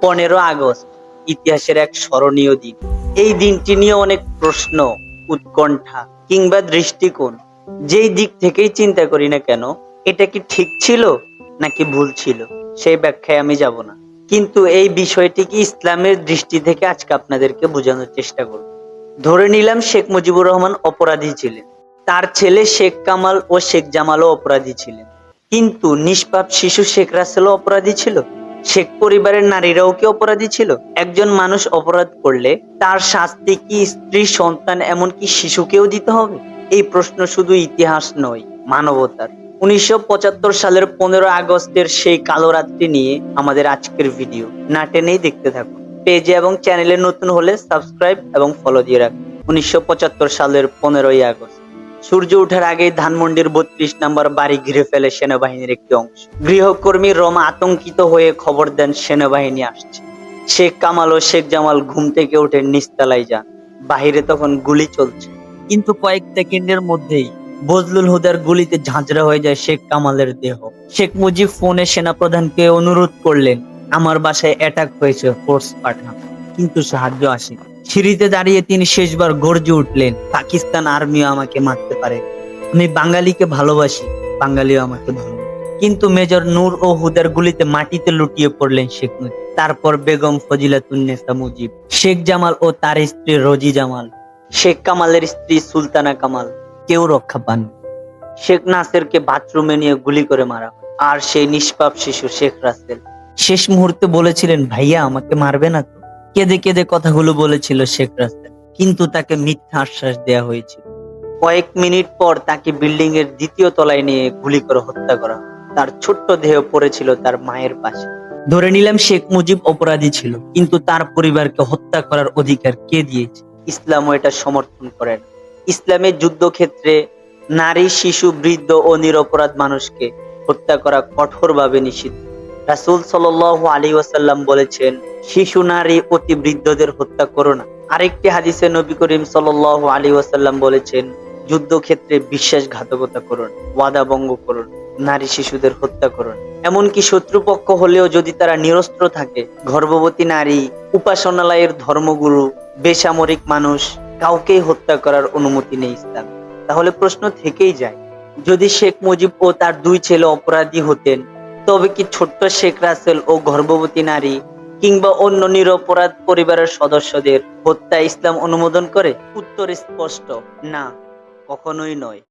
পনেরো আগস্ট, ইতিহাসের এক স্মরণীয় দিন। এই দিনটি নিয়ে অনেক প্রশ্ন, উৎকণ্ঠা কিংবা দৃষ্টিকোণ, যেই দিক থেকেই চিন্তা করি না কেন, এটা কি ঠিক ছিল নাকি ভুল ছিল, সেই ব্যাখ্যায় আমি যাব না। কিন্তু এই বিষয়টি কি ইসলামের দৃষ্টি থেকে আজকে আপনাদেরকে বোঝানোর চেষ্টা করব। ধরে নিলাম শেখ মুজিবুর রহমান অপরাধী ছিলেন। তার ছেলে শেখ কামাল ও শেখ জামালও অপরাধী ছিলেন। কিন্তু নিষ্পাপ শিশু শেখ রাসেলও অপরাধী ছিল? শেখ পরিবারের নারীরাও কি অপরাধী ছিল? একজন মানুষ অপরাধ করলে তার শাস্তি কি স্ত্রী, সন্তান, এমনকি শিশুকেও দিতে হবে? এই প্রশ্ন শুধু ইতিহাস নয়, মানবতার। উনিশশো পঁচাত্তর সালের পনেরো আগস্টের সেই কালো রাত্রি নিয়ে আমাদের আজকের ভিডিও। না টেনেই দেখতে থাকুন। পেজে এবং চ্যানেলে নতুন হলে সাবস্ক্রাইব এবং ফলো দিয়ে রাখুন। উনিশশো পঁচাত্তর সালের পনেরোই আগস্ট। সূর্য ওঠার আগেই ধানমন্ডির বত্রিশ নাম্বার বাড়ি ঘিরে ফেলে সেনাবাহিনীর একটি অংশ। গৃহকর্মী রমা আতঙ্কিত হয়ে খবর দেন, সেনাবাহিনী আসছে। শেখ কামাল ও শেখ জামাল ঘুম থেকে উঠে নিস্তালায় যান। বাহিরে তখন গুলি চলছে। কিন্তু কয়েক সেকেন্ডের মধ্যেই বজলুল হুদার গুলিতে ঝাঁঝরা হয়ে যায় শেখ কামালের দেহ। শেখ মুজিব ফোনে সেনাপ্রধানকে অনুরোধ করলেন, আমার বাসায় অ্যাটাক হয়েছে ফোর্স পাঠান। কিন্তু সাহায্য আসেনি সিঁড়িতে দাঁড়িয়ে তিনি শেষবার গর্জে উঠলেন, পাকিস্তান আর্মিও আমাকে মারতে পারে। আমি বাঙালিকে ভালোবাসি, বাঙালিও আমাকে ভালোবাসে কিন্তু মেজর নূর ও হুদার গুলিতে মাটিতে লুটিয়ে পড়লেন শেখ মুজিব তারপর বেগম ফজিলাতুন্নেসা মুজিব, শেখ জামাল ও তার স্ত্রী রোজি জামাল, শেখ কামালের স্ত্রী সুলতানা কামাল, কেউ রক্ষা পান শেখ নাসেরকে বাথরুমে নিয়ে গুলি করে মারা, আর সেই নিষ্পাপ শিশু শেখ রাসেল। শেষ মুহূর্তে বলেছিলেন, ভাইয়া, আমাকে মারবে না কেঁদে কেঁদে কথাগুলো বলেছিল শেখ রাসেল কিন্তু তাকে মিথ্যা আশ্বাস দেয়া হয়েছিল। কয়েক মিনিট পর তাকে বিল্ডিং এর দ্বিতীয় তলায় নিয়ে গুলি করে হত্যা করা তার ছোট্ট দেহ পড়েছিল তার মায়ের পাশে। ধরে নিলাম শেখ মুজিব অপরাধী ছিল, কিন্তু তার পরিবারকে হত্যা করার অধিকার কে দিয়েছে? ইসলামও এটা সমর্থন করে না। ইসলামের যুদ্ধক্ষেত্রে নারী, শিশু, বৃদ্ধ ও নিরপরাধ মানুষকে হত্যা করা কঠোরভাবে নিষিদ্ধ। রাসূল সাল্লাল্লাহু আলাইহি ওয়াসাল্লাম বলেছেন, শিশু, নারী, অতি বৃদ্ধদের হত্যা করো না। আরেকটি হাদিসে নবী করিম সাল্লাল্লাহু আলাইহি ওয়াসাল্লাম বলেছেন, যুদ্ধক্ষেত্রে বিশ্বাসঘাতকতা করুন ওয়াদা ভঙ্গ করুন নারী শিশুদের হত্যা করুন এমনকি শত্রুপক্ষ হলেও যদি তারা নিরস্ত্র থাকে, গর্ভবতী নারী, উপাসনালয়ের ধর্মগুরু, বেসামরিক মানুষ, কাউকেই হত্যা করার অনুমতি নেই ইসলাম। তাহলে প্রশ্ন থেকেই যায়, যদি শেখ মুজিব ও তার দুই ছেলে অপরাধী হতেন তবে কি ছোট্ট শেখ রাসেল ও গর্ভবতী নারী কিংবা অন্য নিরপরাধ পরিবারের সদস্যদের হত্যা ইসলাম অনুমোদন করে? উত্তর স্পষ্ট, না, কখনোই নয়।